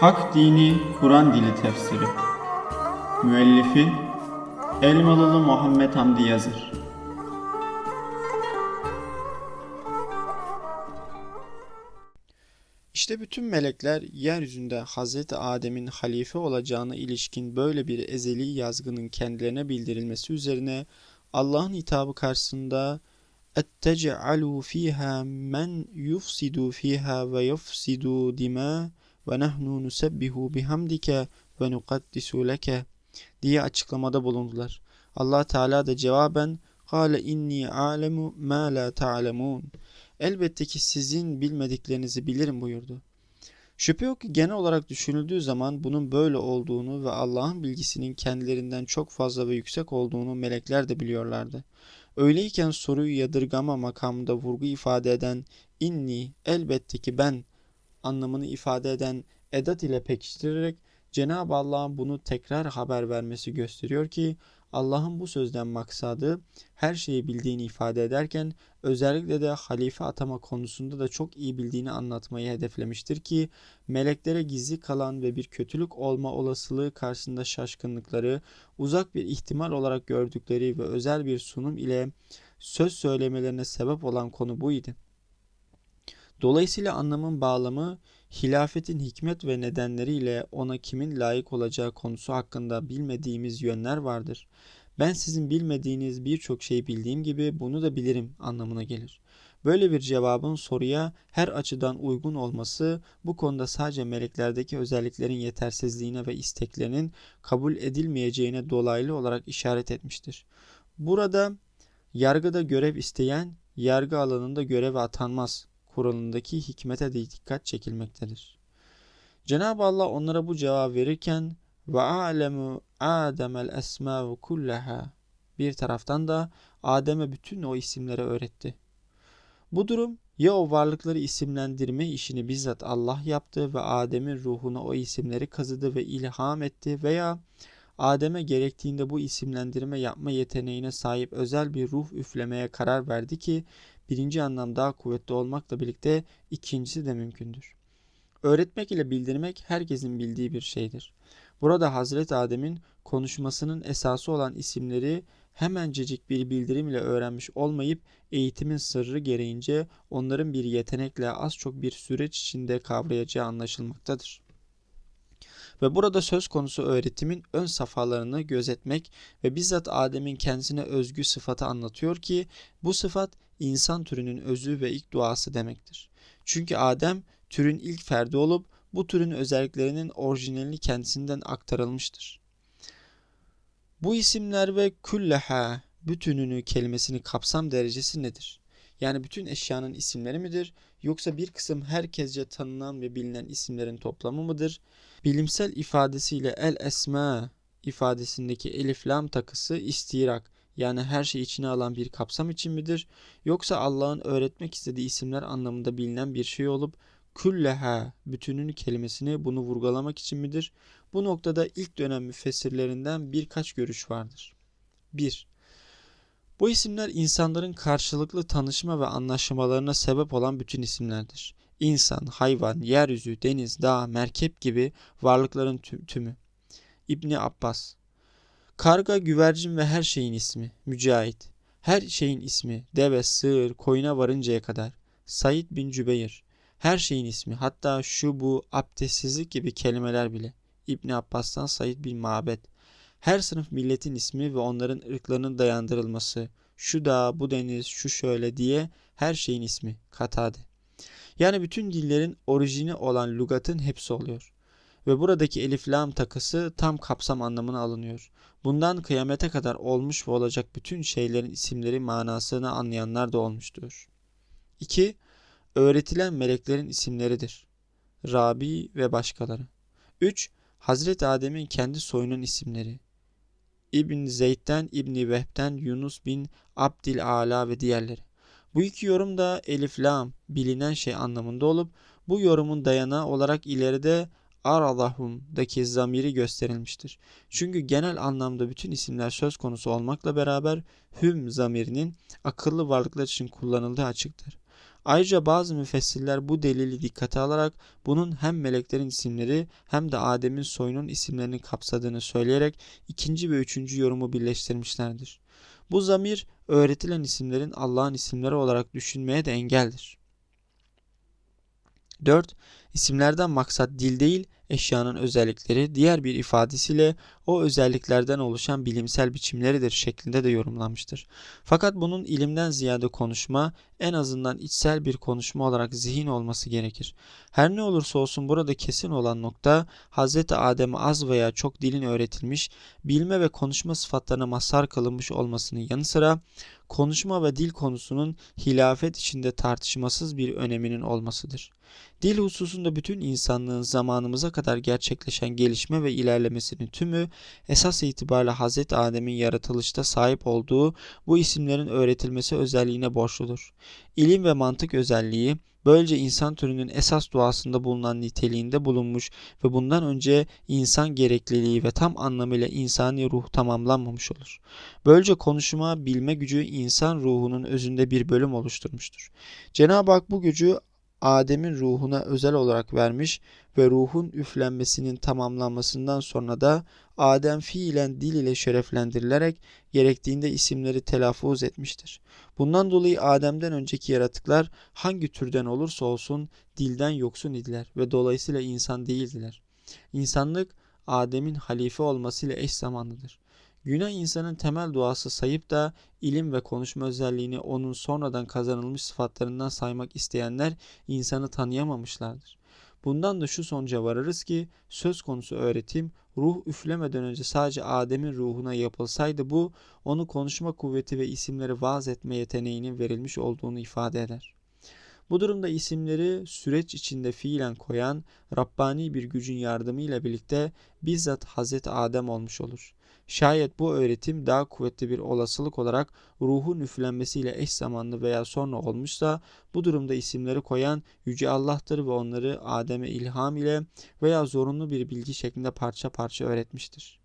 Hak Dini Kur'an Dili Tefsiri Müellifi Elmalılı Muhammed Hamdi Yazır İşte bütün melekler yeryüzünde Hazreti Adem'in halife olacağına ilişkin böyle bir ezeli yazgının kendilerine bildirilmesi üzerine Allah'ın hitabı karşısında اَتَّجْعَلُوا ف۪يهَا مَنْ يُفْسِدُوا ف۪يهَا وَيَفْسِدُوا ve nahnu nusebbihu bihamdike ve nukaddisu leke diye açıklamada bulundular. Allah Teala da cevaben kâle inni alemu ma la ta'lemun. Elbette ki sizin bilmediklerinizi bilirim buyurdu. Şüphe yok ki genel olarak düşünüldüğü zaman bunun böyle olduğunu ve Allah'ın bilgisinin kendilerinden çok fazla ve yüksek olduğunu melekler de biliyorlardı. Öyleyken soruyu yadırgama makamında vurgu ifade eden inni elbette ki ben anlamını ifade eden edat ile pekiştirerek Cenab-ı Allah'ın bunu tekrar haber vermesi gösteriyor ki Allah'ın bu sözden maksadı her şeyi bildiğini ifade ederken özellikle de halife atama konusunda da çok iyi bildiğini anlatmayı hedeflemiştir ki meleklere gizli kalan ve bir kötülük olma olasılığı karşısında şaşkınlıkları uzak bir ihtimal olarak gördükleri ve özel bir sunum ile söz söylemelerine sebep olan konu buydu. Dolayısıyla anlamın bağlamı hilafetin hikmet ve nedenleriyle ona kimin layık olacağı konusu hakkında bilmediğimiz yönler vardır. Ben sizin bilmediğiniz birçok şeyi bildiğim gibi bunu da bilirim anlamına gelir. Böyle bir cevabın soruya her açıdan uygun olması bu konuda sadece meleklerdeki özelliklerin yetersizliğine ve isteklerinin kabul edilmeyeceğine dolaylı olarak işaret etmiştir. Burada yargıda görev isteyen yargı alanında göreve atanmaz kuralındaki hikmete de dikkat çekilmektedir. Cenab-ı Allah onlara bu cevap verirken ve alemu Adem'el esma'u kullaha bir taraftan da Adem'e bütün o isimleri öğretti. Bu durum ya o varlıkları isimlendirme işini bizzat Allah yaptı ve Adem'in ruhuna o isimleri kazıdı ve ilham etti veya Adem'e gerektiğinde bu isimlendirme yapma yeteneğine sahip özel bir ruh üflemeye karar verdi ki birinci anlam daha kuvvetli olmakla birlikte ikincisi de mümkündür. Öğretmek ile bildirmek herkesin bildiği bir şeydir. Burada Hazreti Adem'in konuşmasının esası olan isimleri hemencecik bir bildirim ile öğrenmiş olmayıp eğitimin sırrı gereğince onların bir yetenekle az çok bir süreç içinde kavrayacağı anlaşılmaktadır. Ve burada söz konusu öğretimin ön safhalarını gözetmek ve bizzat Adem'in kendisine özgü sıfatı anlatıyor ki bu sıfat insan türünün özü ve ilk duası demektir. Çünkü Adem türün ilk ferdi olup bu türün özelliklerinin orijinalini kendisinden aktarılmıştır. Bu isimler ve külleha bütününü kelimesini kapsam derecesi nedir? Yani bütün eşyanın isimleri midir? Yoksa bir kısım herkesce tanınan ve bilinen isimlerin toplamı mıdır? Bilimsel ifadesiyle el esma ifadesindeki elif lam takısı istirak yani her şey içine alan bir kapsam için midir? Yoksa Allah'ın öğretmek istediği isimler anlamında bilinen bir şey olup külleha bütünün kelimesini bunu vurgulamak için midir? Bu noktada ilk dönem müfessirlerinden birkaç görüş vardır. 1. Bu isimler insanların karşılıklı tanışma ve anlaşmalarına sebep olan bütün isimlerdir. İnsan, hayvan, yeryüzü, deniz, dağ, merkep gibi varlıkların tümü. İbni Abbas Karga, güvercin ve her şeyin ismi. Mücahit Her şeyin ismi. Deve, sığır, koyuna varıncaya kadar. Said bin Cübeyr Her şeyin ismi. Hatta şu bu, abdestsizlik gibi kelimeler bile. İbni Abbas'tan Said bin Mabed her sınıf milletin ismi ve onların ırklarının dayandırılması, şu dağ, bu deniz, şu şöyle diye her şeyin ismi, katade. Yani bütün dillerin orijini olan lugatın hepsi oluyor. Ve buradaki elif lam takısı tam kapsam anlamına alınıyor. Bundan kıyamete kadar olmuş ve olacak bütün şeylerin isimleri manasını anlayanlar da olmuştur. 2. Öğretilen meleklerin isimleridir. Rabi ve başkaları. 3. Hazreti Adem'in kendi soyunun isimleri. İbn Zeyd'den, İbn Vehb'den, Yunus bin Abdil Ala ve diğerleri. Bu iki yorum da elif lam bilinen şey anlamında olup bu yorumun dayanağı olarak ileride aradahum'daki zamiri gösterilmiştir. Çünkü genel anlamda bütün isimler söz konusu olmakla beraber hüm zamirinin akıllı varlıklar için kullanıldığı açıktır. Ayrıca bazı müfessirler bu delili dikkate alarak bunun hem meleklerin isimleri hem de Adem'in soyunun isimlerini kapsadığını söyleyerek ikinci ve üçüncü yorumu birleştirmişlerdir. Bu zamir öğretilen isimlerin Allah'ın isimleri olarak düşünmeye de engeldir. 4. İsimlerden maksat dil değil, eşyanın özellikleri, diğer bir ifadesiyle o özelliklerden oluşan bilimsel biçimleridir şeklinde de yorumlanmıştır. Fakat bunun ilimden ziyade konuşma, en azından içsel bir konuşma olarak zihin olması gerekir. Her ne olursa olsun burada kesin olan nokta, Hz. Adem'e az veya çok dilin öğretilmiş, bilme ve konuşma sıfatlarına mazhar kılınmış olmasının yanı sıra, konuşma ve dil konusunun hilafet içinde tartışmasız bir öneminin olmasıdır. Dil hususunda bütün insanlığın zamanımıza kadar gerçekleşen gelişme ve ilerlemesinin tümü esas itibariyle Hz. Adem'in yaratılışta sahip olduğu bu isimlerin öğretilmesi özelliğine borçludur. İlim ve mantık özelliği böylece insan türünün esas doğasında bulunan niteliğinde bulunmuş ve bundan önce insan gerekliliği ve tam anlamıyla insani ruh tamamlanmamış olur. Böylece konuşma, bilme gücü insan ruhunun özünde bir bölüm oluşturmuştur. Cenab-ı Hak bu gücü Adem'in ruhuna özel olarak vermiş ve ruhun üflenmesinin tamamlanmasından sonra da Adem fiilen dil ile şereflendirilerek gerektiğinde isimleri telaffuz etmiştir. Bundan dolayı Adem'den önceki yaratıklar hangi türden olursa olsun dilden yoksun idiler ve dolayısıyla insan değildiler. İnsanlık Adem'in halife olmasıyla eş zamanlıdır. Günah insanın temel duası sayıp da ilim ve konuşma özelliğini onun sonradan kazanılmış sıfatlarından saymak isteyenler insanı tanıyamamışlardır. Bundan da şu sonuca varırız ki söz konusu öğretim ruh üflemeden önce sadece Adem'in ruhuna yapılsaydı bu onu konuşma kuvveti ve isimleri vaaz etme yeteneğinin verilmiş olduğunu ifade eder. Bu durumda isimleri süreç içinde fiilen koyan Rabbani bir gücün yardımıyla birlikte bizzat Hazreti Adem olmuş olur. Şayet bu öğretim daha kuvvetli bir olasılık olarak ruhun üflenmesiyle eş zamanlı veya sonra olmuşsa bu durumda isimleri koyan Yüce Allah'tır ve onları Adem'e ilham ile veya zorunlu bir bilgi şeklinde parça parça öğretmiştir.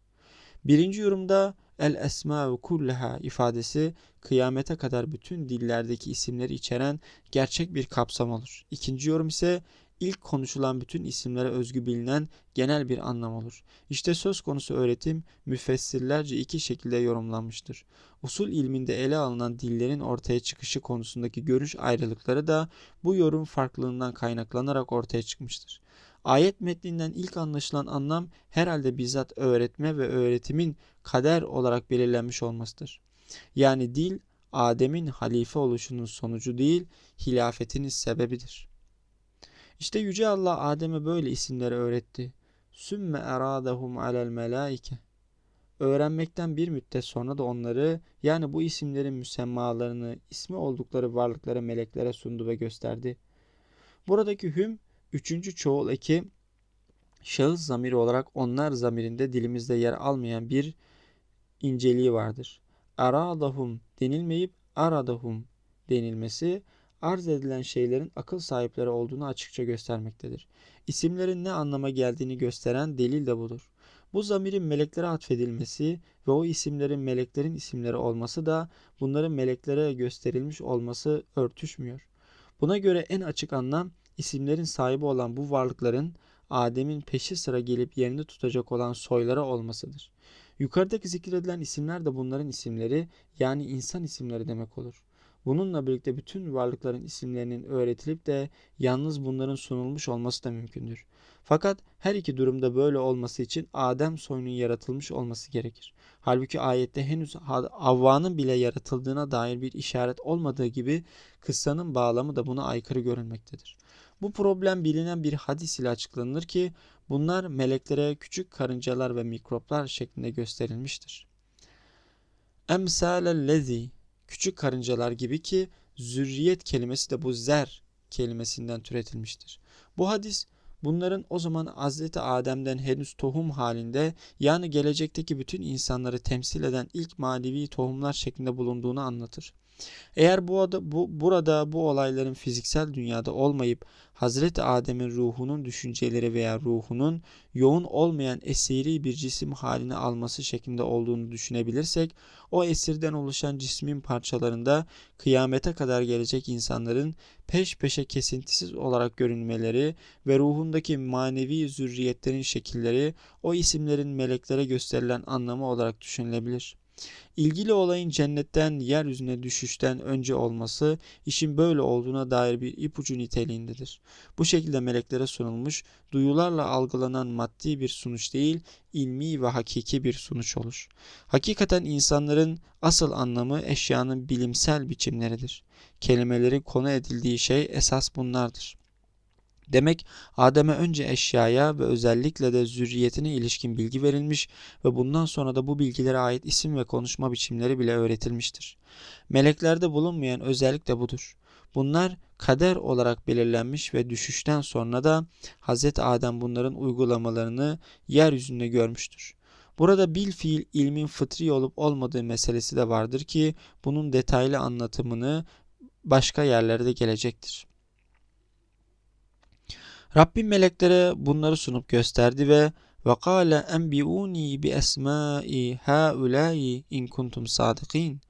Birinci yorumda el esma kulleha ifadesi kıyamete kadar bütün dillerdeki isimleri içeren gerçek bir kapsam olur. İkinci yorum ise ilk konuşulan bütün isimlere özgü bilinen genel bir anlam olur. İşte söz konusu öğretim müfessirlerce iki şekilde yorumlanmıştır. Usul ilminde ele alınan dillerin ortaya çıkışı konusundaki görüş ayrılıkları da bu yorum farklılığından kaynaklanarak ortaya çıkmıştır. Ayet metninden ilk anlaşılan anlam herhalde bizzat öğretme ve öğretimin kader olarak belirlenmiş olmasıdır. Yani dil Adem'in halife oluşunun sonucu değil, hilafetinin sebebidir. İşte Yüce Allah Adem'e böyle isimleri öğretti. Sümme eradehum alel melaike. Öğrenmekten bir müddet sonra da onları yani bu isimlerin müsemmalarını ismi oldukları varlıklara meleklere sundu ve gösterdi. Buradaki hüm üçüncü çoğul eki şahıs zamiri olarak onlar zamirinde dilimizde yer almayan bir inceliği vardır. Aradahum denilmeyip aradahum denilmesi arz edilen şeylerin akıl sahipleri olduğunu açıkça göstermektedir. İsimlerin ne anlama geldiğini gösteren delil de budur. Bu zamirin meleklere atfedilmesi ve o isimlerin meleklerin isimleri olması da bunların meleklere gösterilmiş olması örtüşmüyor. Buna göre en açık anlam isimlerin sahibi olan bu varlıkların Adem'in peşi sıra gelip yerini tutacak olan soylara olmasıdır. Yukarıdaki zikredilen isimler de bunların isimleri yani insan isimleri demek olur. Bununla birlikte bütün varlıkların isimlerinin öğretilip de yalnız bunların sunulmuş olması da mümkündür. Fakat her iki durumda böyle olması için Adem soyunun yaratılmış olması gerekir. Halbuki ayette henüz Havva'nın bile yaratıldığına dair bir işaret olmadığı gibi kıssanın bağlamı da buna aykırı görülmektedir. Bu problem bilinen bir hadis ile açıklanır ki bunlar meleklere küçük karıncalar ve mikroplar şeklinde gösterilmiştir. Emsalellezi küçük karıncalar gibi ki zürriyet kelimesi de bu zer kelimesinden türetilmiştir. Bu hadis bunların o zaman Hazreti Adem'den henüz tohum halinde yani gelecekteki bütün insanları temsil eden ilk manevi tohumlar şeklinde bulunduğunu anlatır. Eğer bu, bu burada bu olayların fiziksel dünyada olmayıp Hazreti Adem'in ruhunun düşünceleri veya ruhunun yoğun olmayan esiri bir cisim halini alması şeklinde olduğunu düşünebilirsek, o esirden oluşan cismin parçalarında kıyamete kadar gelecek insanların peş peşe kesintisiz olarak görünmeleri ve ruhundaki manevi zürriyetlerin şekilleri o isimlerin meleklere gösterilen anlamı olarak düşünülebilir. İlgili olayın cennetten yeryüzüne düşüşten önce olması işin böyle olduğuna dair bir ipucu niteliğindedir. Bu şekilde meleklere sunulmuş, duyularla algılanan maddi bir sonuç değil, ilmi ve hakiki bir sonuç olur. Hakikaten insanların asıl anlamı eşyanın bilimsel biçimleridir. Kelimelerin konu edildiği şey esas bunlardır. Demek Adem'e önce eşyaya ve özellikle de zürriyetine ilişkin bilgi verilmiş ve bundan sonra da bu bilgilere ait isim ve konuşma biçimleri bile öğretilmiştir. Meleklerde bulunmayan özellik de budur. Bunlar kader olarak belirlenmiş ve düşüşten sonra da Hz. Adem bunların uygulamalarını yeryüzünde görmüştür. Burada bil fiil ilmin fıtri olup olmadığı meselesi de vardır ki bunun detaylı anlatımını başka yerlerde gelecektir. Rabbim meleklere bunları sunup gösterdi ve enbi'ûni bi esmâi hâulâi in kuntum sâdıkîn.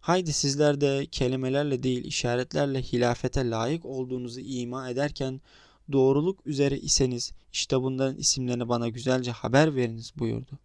Haydi sizler de kelimelerle değil işaretlerle hilafete layık olduğunuzu ima ederken doğruluk üzere iseniz işte bunların isimlerini bana güzelce haber veriniz buyurdu.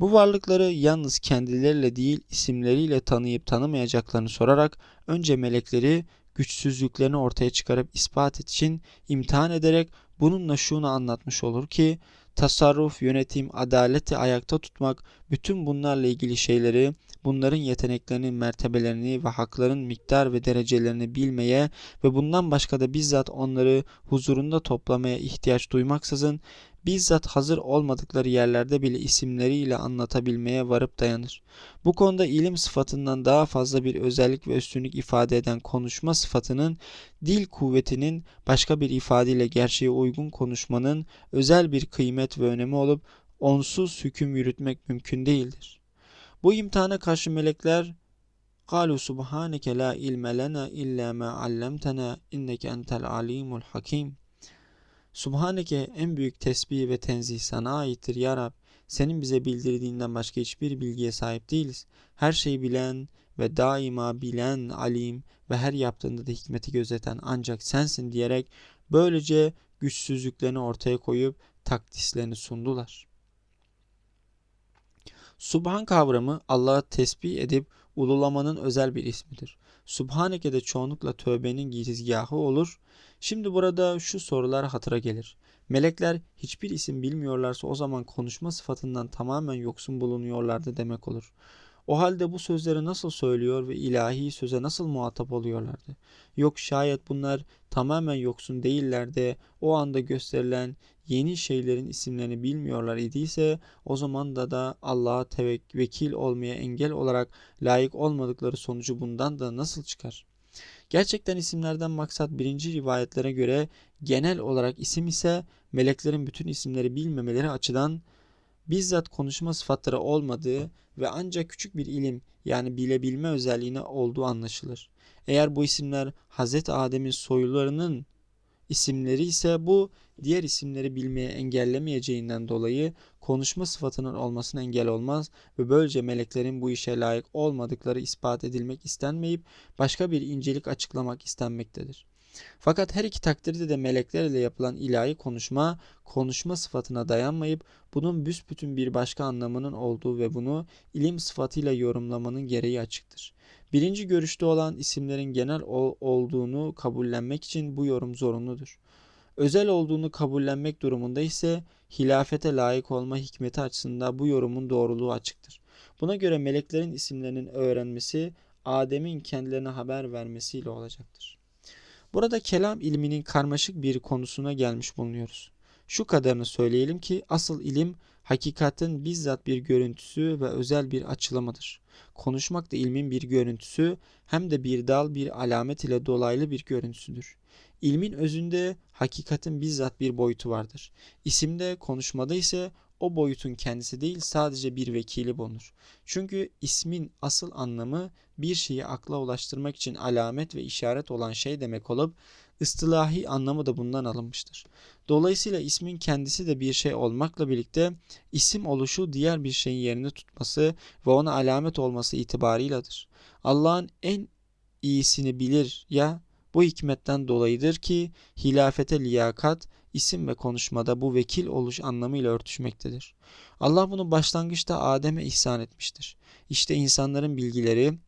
Bu varlıkları yalnız kendileriyle değil isimleriyle tanıyıp tanımayacaklarını sorarak önce melekleri güçsüzlüklerini ortaya çıkarıp ispat için imtihan ederek bununla şunu anlatmış olur ki tasarruf, yönetim, adaleti ayakta tutmak, bütün bunlarla ilgili şeyleri, bunların yeteneklerinin mertebelerini ve hakların miktar ve derecelerini bilmeye ve bundan başka da bizzat onları huzurunda toplamaya ihtiyaç duymaksızın bizzat hazır olmadıkları yerlerde bile isimleriyle anlatabilmeye varıp dayanır. Bu konuda ilim sıfatından daha fazla bir özellik ve üstünlük ifade eden konuşma sıfatının dil kuvvetinin başka bir ifadeyle gerçeğe uygun konuşmanın özel bir kıymet ve önemi olup onsuz hüküm yürütmek mümkün değildir. Bu imtihana karşı melekler قالوا سبحانك لا علم لنا إلا ما علمتنا إنك أنت العليم الحكيم Subhaneke en büyük tesbih ve tenzih sana aittir ya Rab. Senin bize bildirdiğinden başka hiçbir bilgiye sahip değiliz. Her şeyi bilen ve daima bilen alim ve her yaptığında da hikmeti gözeten ancak sensin diyerek böylece güçsüzlüklerini ortaya koyup takdislerini sundular. Subhan kavramı Allah'ı tesbih edip ululamanın özel bir ismidir. Subhaneke de çoğunlukla tövbenin girizgahı olur. Şimdi burada şu sorular hatıra gelir. Melekler hiçbir isim bilmiyorlarsa o zaman konuşma sıfatından tamamen yoksun bulunuyorlardı demek olur. O halde bu sözleri nasıl söylüyor ve ilahi söze nasıl muhatap oluyorlardı? Yok şayet bunlar tamamen yoksun değiller de o anda gösterilen yeni şeylerin isimlerini bilmiyorlar idiyse o zaman da da Allah'a tevekkül olmaya engel olarak layık olmadıkları sonucu bundan da nasıl çıkar? Gerçekten isimlerden maksat birinci rivayetlere göre genel olarak isim ise meleklerin bütün isimleri bilmemeleri açıdan bizzat konuşma sıfatları olmadığı ve ancak küçük bir ilim yani bilebilme özelliğine olduğu anlaşılır. Eğer bu isimler Hz. Adem'in soylularının isimleri ise bu diğer isimleri bilmeye engellemeyeceğinden dolayı konuşma sıfatının olmasına engel olmaz ve böylece meleklerin bu işe layık olmadıkları ispat edilmek istenmeyip başka bir incelik açıklamak istenmektedir. Fakat her iki takdirde de melekler ile yapılan ilahi konuşma, konuşma sıfatına dayanmayıp bunun büsbütün bir başka anlamının olduğu ve bunu ilim sıfatıyla yorumlamanın gereği açıktır. Birinci görüşte olan isimlerin genel ol olduğunu kabullenmek için bu yorum zorunludur. Özel olduğunu kabullenmek durumunda ise hilafete layık olma hikmeti açısından bu yorumun doğruluğu açıktır. Buna göre meleklerin isimlerinin öğrenmesi Adem'in kendilerine haber vermesiyle olacaktır. Burada kelam ilminin karmaşık bir konusuna gelmiş bulunuyoruz. Şu kadarını söyleyelim ki asıl ilim hakikatin bizzat bir görüntüsü ve özel bir açılımıdır. Konuşmak da ilmin bir görüntüsü hem de bir dal bir alamet ile dolaylı bir görüntüsüdür. İlmin özünde hakikatin bizzat bir boyutu vardır. İsimde, konuşmada ise o boyutun kendisi değil sadece bir vekili bulunur. Çünkü ismin asıl anlamı bir şeyi akla ulaştırmak için alamet ve işaret olan şey demek olup ıstılahi anlamı da bundan alınmıştır. Dolayısıyla ismin kendisi de bir şey olmakla birlikte isim oluşu diğer bir şeyin yerini tutması ve ona alamet olması itibarıyladır. Allah'ın en iyisini bilir ya bu hikmetten dolayıdır ki hilafete liyakat isim ve konuşmada bu vekil oluş anlamıyla örtüşmektedir. Allah bunu başlangıçta Adem'e ihsan etmiştir. İşte insanların bilgileri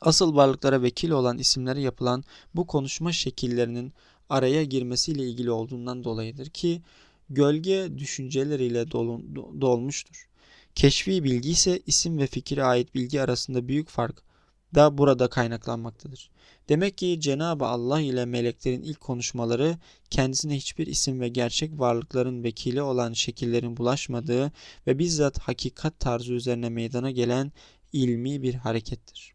asıl varlıklara vekil olan isimlere yapılan bu konuşma şekillerinin araya girmesiyle ilgili olduğundan dolayıdır ki gölge düşünceleriyle dolu, do- dolmuştur. Keşfi bilgi ise isim ve fikire ait bilgi arasında büyük fark da burada kaynaklanmaktadır. Demek ki Cenab-ı Allah ile meleklerin ilk konuşmaları kendisine hiçbir isim ve gerçek varlıkların vekili olan şekillerin bulaşmadığı ve bizzat hakikat tarzı üzerine meydana gelen ilmi bir harekettir.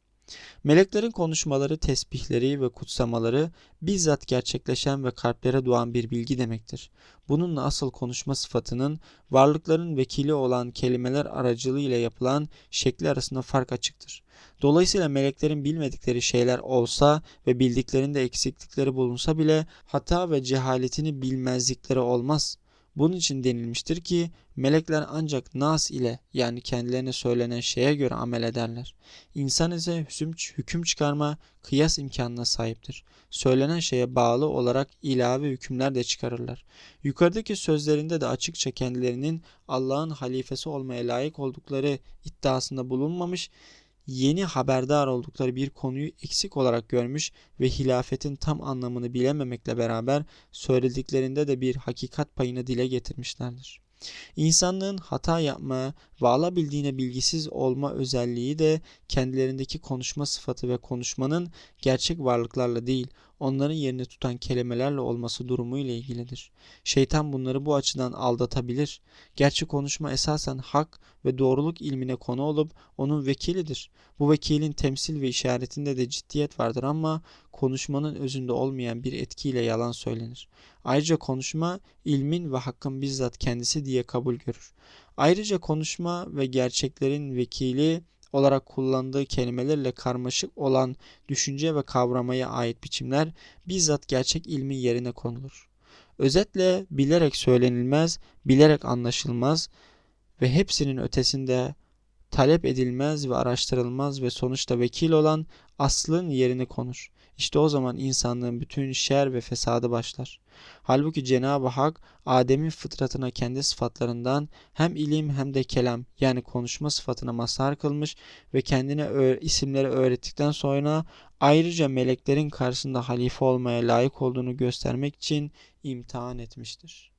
Meleklerin konuşmaları, tesbihleri ve kutsamaları bizzat gerçekleşen ve kalplere doğan bir bilgi demektir. Bununla asıl konuşma sıfatının varlıkların vekili olan kelimeler aracılığıyla yapılan şekli arasında fark açıktır. Dolayısıyla meleklerin bilmedikleri şeyler olsa ve bildiklerinde eksiklikleri bulunsa bile hata ve cehaletini bilmezlikleri olmaz. Bunun için denilmiştir ki melekler ancak nas ile yani kendilerine söylenen şeye göre amel ederler. İnsan ise hüküm, çıkarma, kıyas imkanına sahiptir. Söylenen şeye bağlı olarak ilave hükümler de çıkarırlar. Yukarıdaki sözlerinde de açıkça kendilerinin Allah'ın halifesi olmaya layık oldukları iddiasında bulunmamış, yeni haberdar oldukları bir konuyu eksik olarak görmüş ve hilafetin tam anlamını bilememekle beraber söylediklerinde de bir hakikat payını dile getirmişlerdir. İnsanlığın hata yapma ve alabildiğine bilgisiz olma özelliği de kendilerindeki konuşma sıfatı ve konuşmanın gerçek varlıklarla değil, onların yerini tutan kelimelerle olması durumuyla ilgilidir. Şeytan bunları bu açıdan aldatabilir. Gerçi konuşma esasen hak ve doğruluk ilmine konu olup onun vekilidir. Bu vekilin temsil ve işaretinde de ciddiyet vardır ama konuşmanın özünde olmayan bir etkiyle yalan söylenir. Ayrıca konuşma ilmin ve hakkın bizzat kendisi diye kabul görür. Ayrıca konuşma ve gerçeklerin vekili olarak kullandığı kelimelerle karmaşık olan düşünce ve kavramaya ait biçimler bizzat gerçek ilmin yerine konulur. Özetle bilerek söylenilmez, bilerek anlaşılmaz ve hepsinin ötesinde talep edilmez ve araştırılmaz ve sonuçta vekil olan aslın yerine konur. İşte o zaman insanlığın bütün şer ve fesadı başlar. Halbuki Cenab-ı Hak Adem'in fıtratına kendi sıfatlarından hem ilim hem de kelam yani konuşma sıfatına mazhar kılmış ve kendine isimleri öğrettikten sonra ayrıca meleklerin karşısında halife olmaya layık olduğunu göstermek için imtihan etmiştir.